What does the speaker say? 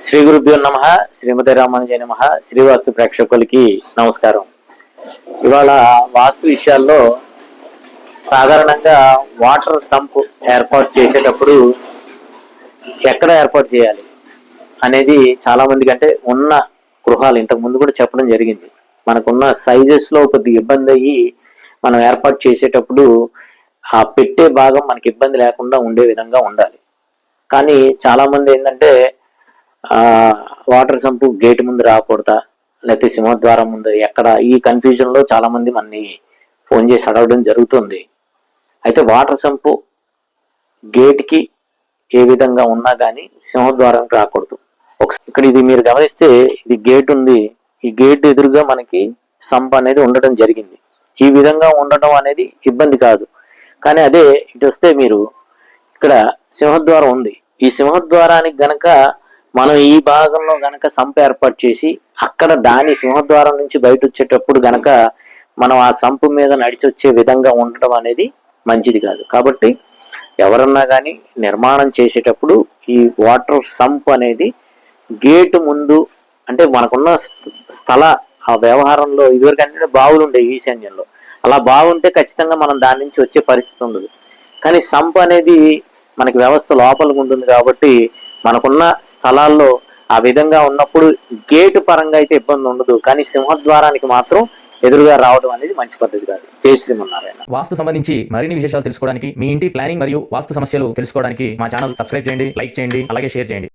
శ్రీ గురుభ్యో నమ శ్రీమతి రామానుజయ నమ శ్రీవాస్తు ప్రేక్షకులకి నమస్కారం. ఇవాళ వాస్తు విషయాల్లో సాధారణంగా వాటర్ సంప్ ఏర్పాటు చేసేటప్పుడు ఎక్కడ ఏర్పాటు చేయాలి అనేది చాలా మందికి అంటే ఉన్న గృహాలు ఇంతకు ముందు కూడా చెప్పడం జరిగింది. మనకున్న సైజెస్లో కొద్దిగా ఇబ్బంది అయ్యి మనం ఏర్పాటు చేసేటప్పుడు ఆ పెట్టే భాగం మనకి ఇబ్బంది లేకుండా ఉండే విధంగా ఉండాలి. కానీ చాలామంది ఏంటంటే వాటర్ సంపు గేట్ ముందు రాకూడదా? లేకపోతే సింహద్వారం ముందు? ఎక్కడ? ఈ కన్ఫ్యూజన్లో చాలామంది మనని ఫోన్ చేసి అడగడం జరుగుతుంది. అయితే వాటర్ సంపు గేట్కి ఏ విధంగా ఉన్నా కానీ సింహద్వారానికి రాకూడదు. ఒకసారి ఇక్కడ ఇది మీరు గమనిస్తే ఇది గేట్ ఉంది. ఈ గేట్ ఎదురుగా మనకి సంప్ అనేది ఉండటం జరిగింది. ఈ విధంగా ఉండటం అనేది ఇబ్బంది కాదు. కానీ అదే ఇటు వస్తే మీరు ఇక్కడ సింహద్వారం ఉంది. ఈ సింహద్వారానికి గనక మనం ఈ భాగంలో గనక సంప ఏర్పాటు చేసి అక్కడ దాని సింహద్వారం నుంచి బయట వచ్చేటప్పుడు గనక మనం ఆ సంపు మీద నడిచి వచ్చే విధంగా ఉండటం అనేది మంచిది కాదు. కాబట్టి ఎవరన్నా కానీ నిర్మాణం చేసేటప్పుడు ఈ వాటర్ సంప్ అనేది గేటు ముందు అంటే మనకున్న స్థల ఆ వ్యవహారంలో ఇదివరకు అంటే బావులు ఉండేవి ఈశాన్యంలో అలా బాగుంటే ఖచ్చితంగా మనం దాని నుంచి వచ్చే పరిస్థితి ఉండదు. కానీ సంప్ అనేది మనకి వ్యవస్థ లోపలికి ఉంటుంది కాబట్టి మనకున్న స్థలాల్లో ఆ విధంగా ఉన్నప్పుడు గేటు పరంగా అయితే ఇబ్బంది ఉండదు. కానీ సింహద్వారానికి మాత్రం ఎదురుగా రావడం అనేది మంచి పద్ధతి కాదు. జై శ్రీమన్నారాయణ. వాస్తు సంబంధించి మరిన్ని విశేషాలు తెలుసుకోవడానికి మీ ఇంటి ప్లానింగ్ మరియు వాస్తు సమస్యలు తెలుసుకోవడానికి మా ఛానల్ సబ్స్క్రైబ్ చేయండి లైక్ చేయండి అలాగే షేర్ చేయండి.